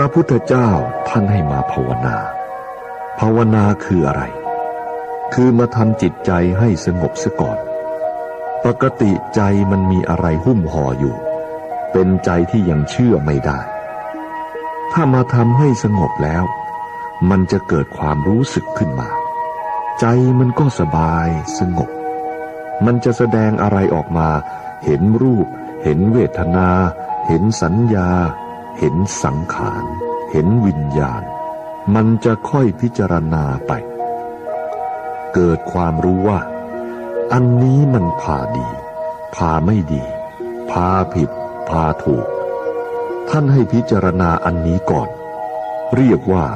ระพุทธเจ้าท่านให้มาภาวนา ภาวนาคืออะไร คือมาทำจิตใจให้สงบซะก่อน ปกติใจมันมีอะไรหุ้มห่ออยู่ เป็นใจที่ยังเชื่อไม่ได้ ถ้ามาทำให้สงบแล้ว มันจะเกิดความรู้สึกขึ้นมา ใจมันก็สบายสงบ มันจะแสดงอะไรออกมา เห็นรูป เห็นเวทนา เห็นสัญญา เห็นสังขาร เห็นวิญญาณ มันจะค่อยพิจารณาไป เกิดความรู้ว่า อันนี้มันพาดี พาไม่ดี พาผิด พาถูก ท่านให้พิจารณาอันนี้ก่อน เรียกว่า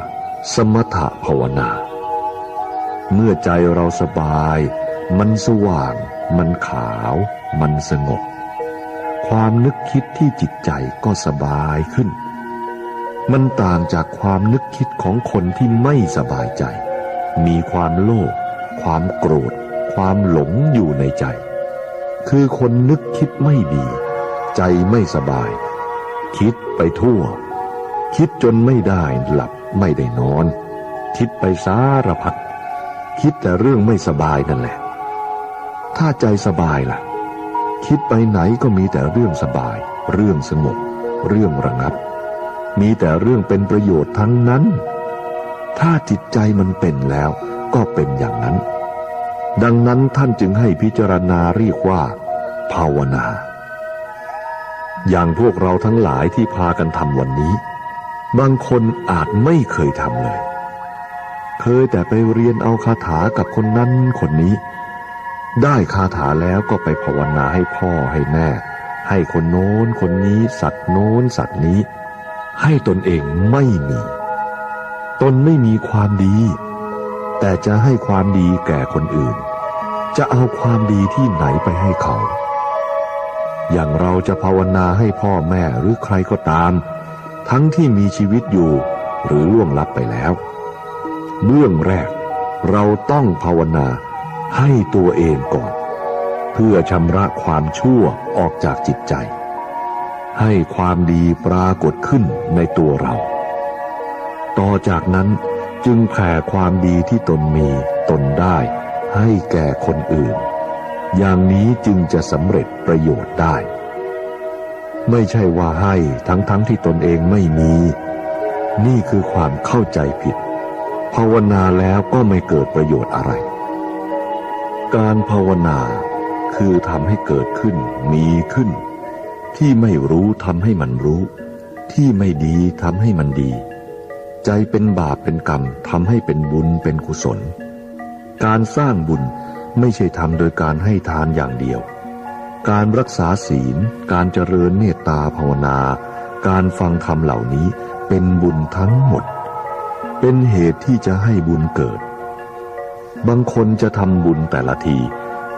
สมถภาวนา เมื่อใจเราสบาย มันสว่าง มันขาว มันสงบ ความนึกคิดที่จิตใจก็สบายขึ้น มันต่างจากความนึกคิดของคนที่ไม่สบายใจ มีความโลภ ความโกรธ ความหลงอยู่ในใจ คือคนนึกคิดไม่ดี ใจไม่สบาย คิดไปทั่ว คิดจนไม่ได้หลับไม่ได้นอน คิดไปสารพัด คิดแต่เรื่องไม่สบายนั่นแหละ ถ้าใจสบายล่ะ คิดไปไหนก็มีแต่เรื่องสบาย เรื่องสงบ เรื่องระงับ มีแต่เรื่องเป็นประโยชน์ทั้งนั้น ถ้าจิตใจมันเป็นแล้วก็เป็นอย่างนั้น ดังนั้นท่านจึงให้พิจารณาเรียกว่า ภาวนา อย่างพวกเราทั้งหลายที่พากันทำวันนี้ บางคนอาจไม่เคยทำเลย เคยแต่ไปเรียนเอาคาถากับคนนั้นคนนี้ ได้คาถาแล้วก็ไปภาวนาให้พ่อให้แม่ ให้คนโน้นคนนี้สัตว์โน้นสัตว์นี้ ให้ตนเองไม่มี ตนไม่มีความดี แต่จะให้ความดีแก่คนอื่น จะเอาความดีที่ไหนไปให้เขา อย่างเราจะภาวนาให้พ่อแม่หรือใครก็ตาม ทั้งที่มีชีวิตอยู่หรือล่วงลับไปแล้ว เบื้องแรกเราต้องภาวนา ให้ตัวเองก่อน เพื่อชำระความชั่วออกจากจิตใจ ให้ความดีปรากฏขึ้นในตัวเรา ต่อจากนั้นจึงแผ่ความดีที่ตนมีตนได้ให้แก่คนอื่น อย่างนี้จึงจะสำเร็จประโยชน์ได้ ไม่ใช่ว่าให้ทั้งๆทที่ตนเองไม่มี นี่คือความเข้าใจผิด ภาวนาแล้วก็ไม่เกิดประโยชน์อะไร การภาวนาคือทำให้เกิดขึ้นมีขึ้น ที่ไม่รู้ทำให้มันรู้ ที่ไม่ดีทำให้มันดี ใจเป็นบาปเป็นกรรมทำให้เป็นบุญเป็นกุศล การสร้างบุญไม่ใช่ทำโดยการให้ทานอย่างเดียว การรักษาศีล การเจริญเมตตาภาวนา การฟังธรรมเหล่านี้เป็นบุญทั้งหมด เป็นเหตุที่จะให้บุญเกิด บางคนจะทำบุญแต่ละที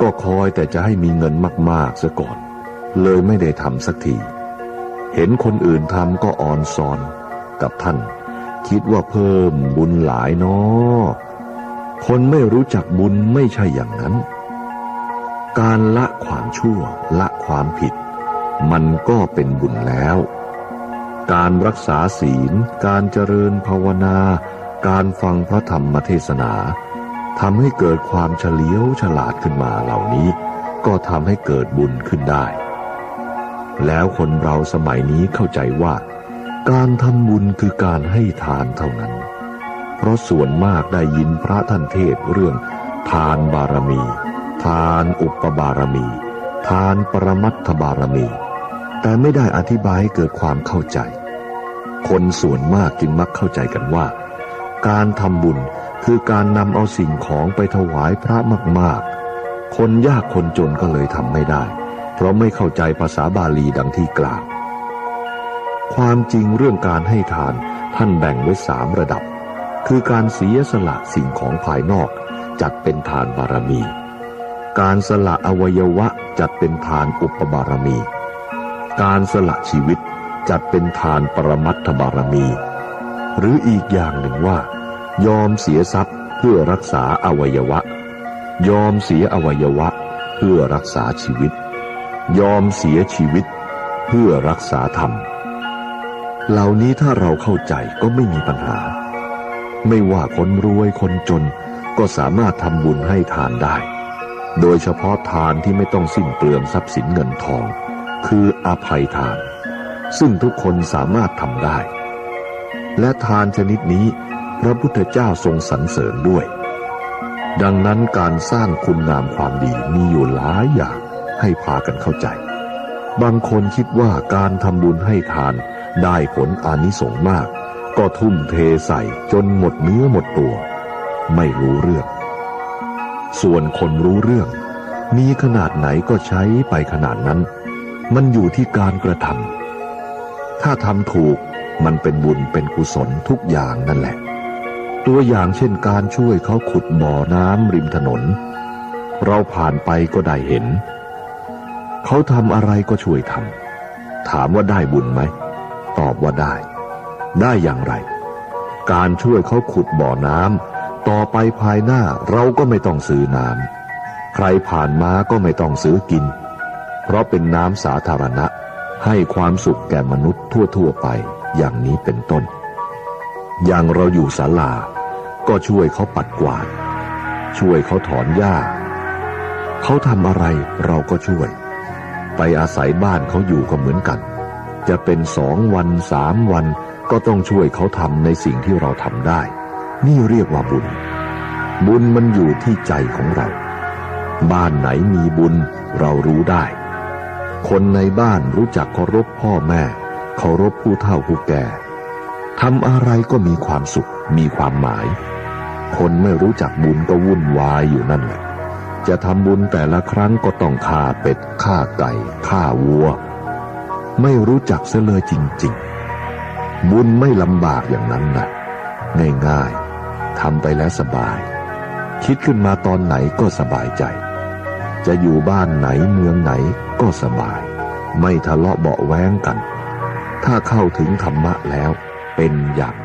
ก็คอยแต่จะให้มีเงินมากๆซะก่อน เลยไม่ได้ทำสักที เห็นคนอื่นทำก็อ่อนซอนกับท่าน คิดว่าเพิ่มบุญหลายนาะคนไม่รู้จักบุญไม่ใช่อย่างนั้น การละความชั่วละความผิด มันก็เป็นบุญแล้ว การรักษาศีล การเจริญภาวนา การฟังพระธรรมเทศนา ทำให้เกิดความเฉลียวฉลาดขึ้นมาเหล่านี้ ก็ทำให้เกิดบุญขึ้นได้ แล้วคนเราสมัยนี้เข้าใจว่า การทำบุญคือการให้ทานเท่านั้น เพราะส่วนมากได้ยินพระท่านเทศเรื่อง ทานบารมี ทานอุปบารมี ทานปรมัตถบารมี แต่ไม่ได้อธิบายให้เกิดความเข้าใจ คนส่วนมากจึงมักเข้าใจกันว่า การทำบุญคือการนำเอาสิ่งของไปถวายพระมากๆ คนยากคนจนก็เลยทำไม่ได้ เพราะไม่เข้าใจภาษาบาลีดังที่กล่าว ความจริงเรื่องการให้ทานท่านแบ่งไว้สามระดับ คือการเสียสละสิ่งของภายนอกจัดเป็นทานบารมี การสละอวัยวะจัดเป็นทานอุปบารมี การสละชีวิตจัดเป็นทานปรมัตถบารมี หรืออีกอย่างหนึ่งว่า ยอมเสียทรัพย์เพื่อรักษาอวัยวะ ยอมเสียอวัยวะ เพื่อรักษาชีวิต ยอมเสียชีวิต เพื่อรักษาธรรม เหล่านี้ถ้าเราเข้าใจก็ไม่มีปัญหา ไม่ว่าคนรวยคนจนก็สามารถทำบุญให้ทานได้ โดยเฉพาะทานที่ไม่ต้องสิ้นเปลืองทรัพย์สินเงินทอง คืออภัยทาน ซึ่งทุกคนสามารถทำได้ และทานชนิดนี้พระพุทธเจ้าทรงสรรเสริญด้วย ดังนั้นการสร้างคุณงามความดีมีอยู่หลายอย่างให้พากันเข้าใจ บางคนคิดว่าการทำบุญให้ทานได้ผลอานิสงส์มาก ก็ทุ่มเทใส่จนหมดเนื้อหมดตัว ไม่รู้เรื่อง ส่วนคนรู้เรื่อง มีขนาดไหนก็ใช้ไปขนาดนั้น มันอยู่ที่การกระทำถ้าทำถูก มันเป็นบุญเป็นกุศลทุกอย่างนั่นแหละ ตัวอย่างเช่นการช่วยเขาขุดบ่อน้ำริมถนน เราผ่านไปก็ได้เห็น เขาทำอะไรก็ช่วยทำถามว่าได้บุญไหม ตอบว่าได้ ได้อย่างไร การช่วยเขาขุดบ่อน้ำต่อไปภายหน้าเราก็ไม่ต้องซื้อน้ำใครผ่านมาก็ไม่ต้องซื้อกิน เพราะเป็นน้ำสาธารณะให้ความสุขแก่มนุษย์ทั่ว ๆ ไป อย่างนี้เป็นต้น อย่างเราอยู่ศาลา ก็ช่วยเขาปัดกวาด ช่วยเขาถอนหญ้า เขาทำอะไรเราก็ช่วย ไปอาศัยบ้านเขาอยู่ก็เหมือนกัน จะเป็นสองวันสามวันก็ต้องช่วยเขาทำในสิ่งที่เราทำได้ นี่เรียกว่าบุญ บุญมันอยู่ที่ใจของเรา บ้านไหนมีบุญเรารู้ได้ คนในบ้านรู้จักเคารพพ่อแม่ เคารพผู้เฒ่าผู้แก่ทำอะไรก็มีความสุขมีความหมาย คนไม่รู้จักบุญก็วุ่นวายอยู่นั่นแหละ จะทำบุญแต่ละครั้งก็ต้องฆ่าเป็ดฆ่าไก่ฆ่าวัว ไม่รู้จักเสยเลยจริง ๆ บุญไม่ลำบากอย่างนั้นนะง่ายๆทำไปแล้วสบาย คิดขึ้นมาตอนไหนก็สบายใจ จะอยู่บ้านไหนเมืองไหนก็สบาย ไม่ทะเลาะเบาแว้งกัน ถ้าเข้าถึงธรรมะแล้วเป็นอย่าง